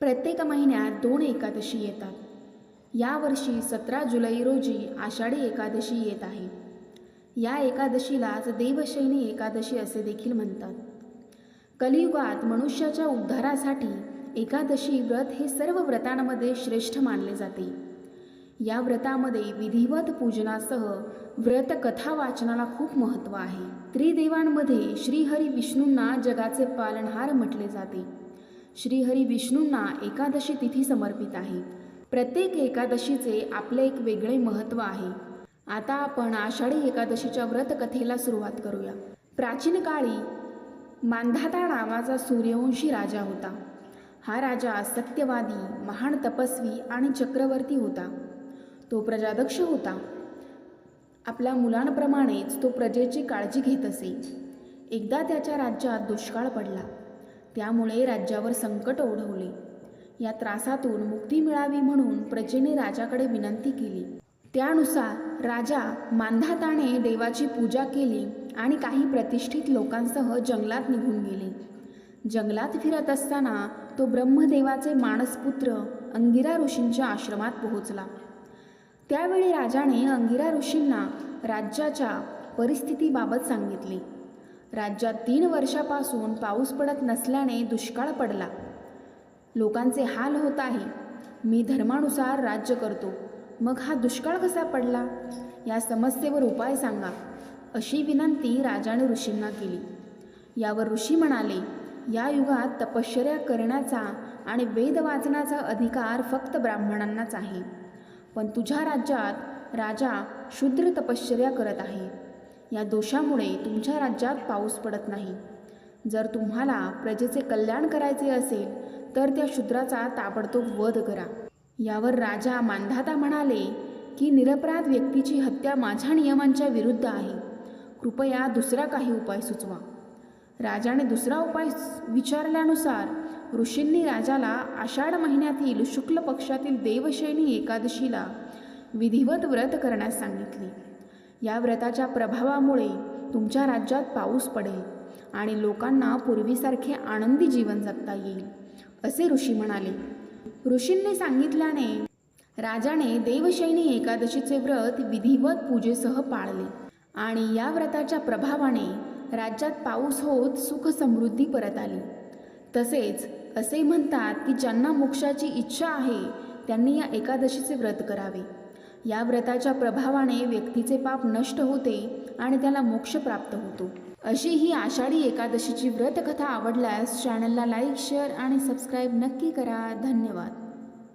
प्रत्येक महिन्यात दोन एकादशी येतात. यावर्षी सतरा जुलै रोजी आषाढी एकादशी येत आहे. या एकादशीलाच देवशैनी एकादशी असे देखील म्हणतात. कलियुगात मनुष्याच्या उद्धारासाठी एकादशी व्रत हे सर्व व्रतांमध्ये श्रेष्ठ मानले जाते. या व्रतामध्ये विधिवत पूजनासह व्रत कथा वाचनाला खूप महत्त्व आहे. त्रिदेवांमध्ये श्रीहरी विष्णूंना जगाचे पालनहार म्हटले जाते. श्रीहरी विष्णूंना एकादशी तिथी समर्पित आहे. प्रत्येक एकादशीचे आपले एक वेगळे महत्त्व आहे. आता आपण आषाढी एकादशीच्या व्रतकथेला सुरुवात करूया. प्राचीन काळी मांधाता नावाचा सूर्यवंशी राजा होता. हा राजा सत्यवादी महान तपस्वी आणि चक्रवर्ती होता. तो प्रजादक्ष होता. आपल्या मुलांप्रमाणेच तो प्रजेची काळजी घेत असे. एकदा त्याच्या राज्यात दुष्काळ पडला. त्यामुळे राज्यावर संकट ओढवले. या त्रासातून मुक्ती मिळावी म्हणून प्रजेने राजाकडे विनंती केली. त्यानुसार राजा मांधाताने देवाची पूजा केली आणि काही प्रतिष्ठित लोकांसह जंगलात निघून गेले. जंगलात फिरत असताना तो ब्रह्मदेवाचे मानसपुत्र अंगिरा ऋषींच्या आश्रमात पोहोचला. त्यावेळी राजाने अंगिरा ऋषींना राज्याच्या परिस्थितीबाबत सांगितले. राज्यात तीन वर्षापासून पाऊस पडत नसल्याने दुष्काळ पडला. लोकांचे हाल होत आहे. मी धर्मानुसार राज्य करतो. मग हा दुष्काळ कसा पडला? या समस्येवर उपाय सांगा. अशी विनंती राजाने ऋषींना केली. यावर ऋषी म्हणाले या युगात तपश्चर्या करण्याचा आणि वेद वाचनाचा अधिकार फक्त ब्राह्मणांनाच आहे. पण तुझ्या राज्यात राजा शूद्र तपश्चर्या करत आहे. या दोषामुळे तुमच्या राज्यात पाऊस पडत नाही. जर तुम्हाला प्रजेचे कल्याण करायचे असेल तर त्या शूद्राचा ताबडतोब वध करा. यावर राजा मांधाता म्हणाले की निरपराध व्यक्तीची हत्या माझ्या नियमांच्या विरुद्ध आहे. कृपया दुसरा काही उपाय सुचवा. राजाने दुसरा उपाय विचारल्यानुसार ऋषींनी राजाला आषाढ महिन्यातील शुक्ल पक्षातील देवशैनी एकादशीला विधिवत व्रत करण्यास सांगितले. या व्रताच्या प्रभावामुळे तुमच्या राज्यात पाऊस पडेल आणि लोकांना पूर्वीसारखे आनंदी जीवन जगता येईल असे ऋषी म्हणाले. ऋषींनी सांगितल्याने राजाने देवशैनी एकादशीचे व्रत विधिवत पूजेसह पाळले आणि या व्रताच्या प्रभावाने राज्यात पाऊस होत सुख समृद्धी परत आली. तसेच असे म्हणतात की ज्यांना मोक्षाची इच्छा आहे त्यांनी या एकादशीचे व्रत करावे. या व्रताच्या प्रभावाने व्यक्तीचे पाप नष्ट होते आणि त्याला मोक्ष प्राप्त होतो. अशी ही आषाढी एकादशीची व्रतकथा आवडल्यास चॅनलला लाईक शेअर आणि सबस्क्राईब नक्की करा. धन्यवाद.